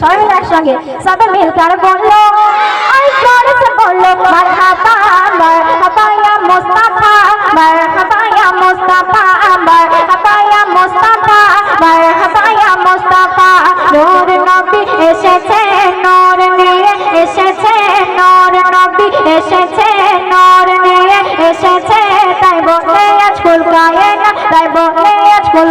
সবাই একসঙ্গে, সবাই মিলকার বলল আর জোরে সে বলল মারহাবা মারহাবা ইয়া মুস্তাফা মারহাবা ইয়া মুস্তাফা মারহাবা ইয়া মুস্তাফা মারহাবা ইয়া মুস্তাফা নূর নবী এসেছে, নূর নিয়ে এসেছে, নূর নবী এসেছে, নূর নিয়ে এসেছে। তাই বলে আজ ফুল গায়ে না তাই বলে আজ ফুল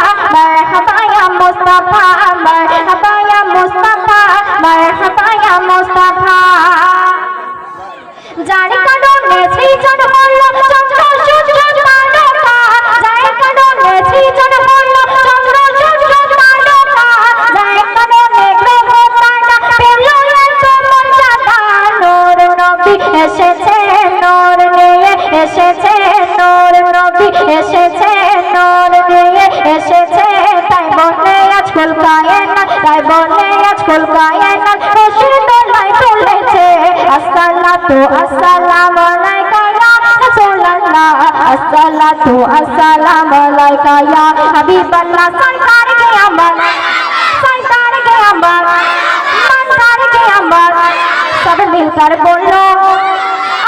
এসেছে তাই বনে আজ কলকায় না তাই বনে আজ কলকায় না রশি তলায় তুলেছে আসসালাতু আসসালাম আলাইকা ইয়া রাসূলুল্লাহ আসসালাতু আসসালাম আলাইকা ইয়া হাবিবাল্লাহ সরকার কে আমার সরকার কে আমার সরকার কে আমার সব মিলকর বলো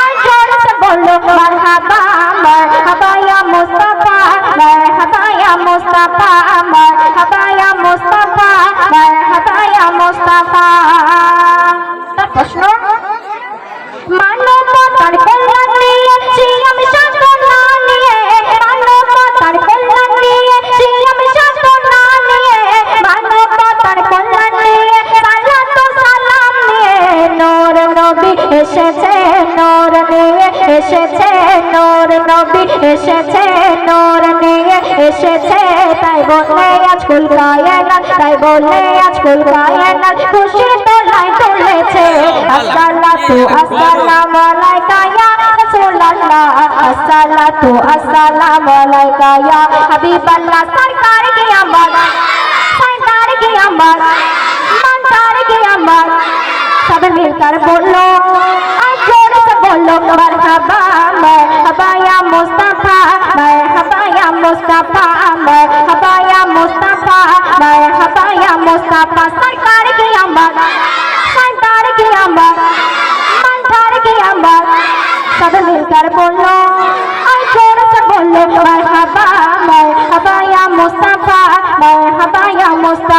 আর জোরে সে বলো মারহাবা মারহাবা ইয়া মুস্তাফা মারহাবা ইয়া এসেছে, নোর নিয়ে এসেছে, নোর নবী এসেছে, নোর নিয়ে এসেছে। তাই বলে আজ ফুলকায় না, তাই বলে আজ ফুলকায় না। খুশি তোলায় তুলেছে, আসসালাতু আসসালামু আলাইকা ইয়া তার বলল বলো মারহাবা মারহাবা ইয়া মুস্তাফা মারহাবা ইয়া মুস্তাফা মারহাবা ইয়া মুস্তাফা মারহাবা ইয়া মুস্তাফা। সরকার কি আমা সরকার কি আমা সরকার কি আমা সব মিলকর বলো আর জোরে সে বলো মারহাবা মারহাবা ইয়া মুস্তাফা মারহাবা ইয়া মুস্তাফা।